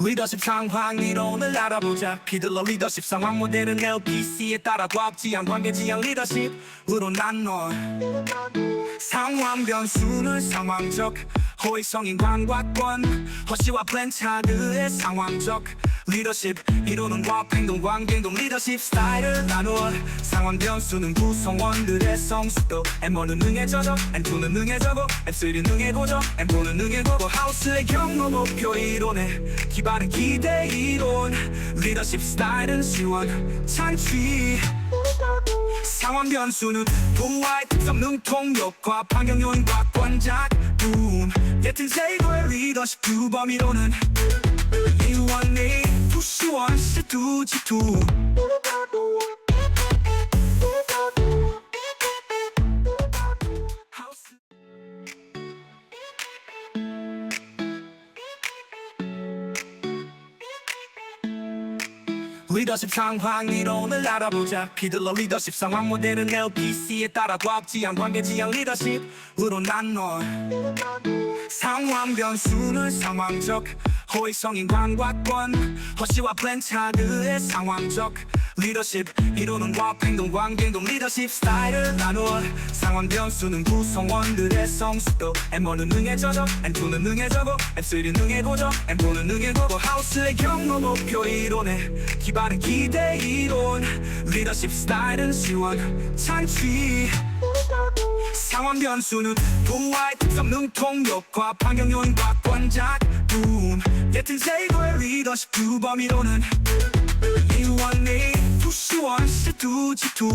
리더십 상황 이론을 알아보자. 피들러 리더십 상황 모델은 LPC에 따라 과학 지향 관계 지향 리더십으로 나눠. 상황 변수는 상황적 호의성인 관과권 허시와 플랜차드의 상황적 리더십. 이론은 과학 행동 관계 행동 리더십 스타일을 나누어 상황 변수는 구성원들의 성숙도. M1은 능해져서 M2는 능해져고 M3는 능해고죠 M4는 능해고고. 하우스의 경로 목표 이론에 기반은 기대 이론. 리더십 스타일은 시원 창취 상황 변수는 부와의 특성 능통 효과 환경 요인과 권작 붐 옅은 세이버의 리더십 두 범위로는 이원이 투시원 시투 지투 리더십 상황 이론을 알아보자. 피들러 리더십 상황 모델은 LPC에 따라 과학 지향 관계 지향 리더십으로 나눠. 상황 변수는 상황적. 호의성인 관과권 허시와 플랜 차드의 상황적 리더십 이론은 과학 행동 리더십 스타일을 나누어 상황 변수는 구성원들의 성숙도. M1은 능해져서 M2는 능해져고 M3는 능해고죠 M4는 능해고고. 하우스의 경로 목표 이론에 기반은 기대 이론. 리더십 스타일은 시원 창취. 상황 변수는 부와의 특성 능통 효과 환경 요인과 권작 붐. 옅은 세이버의 리더십 두 범위로는 이원이 투시원 시투 지투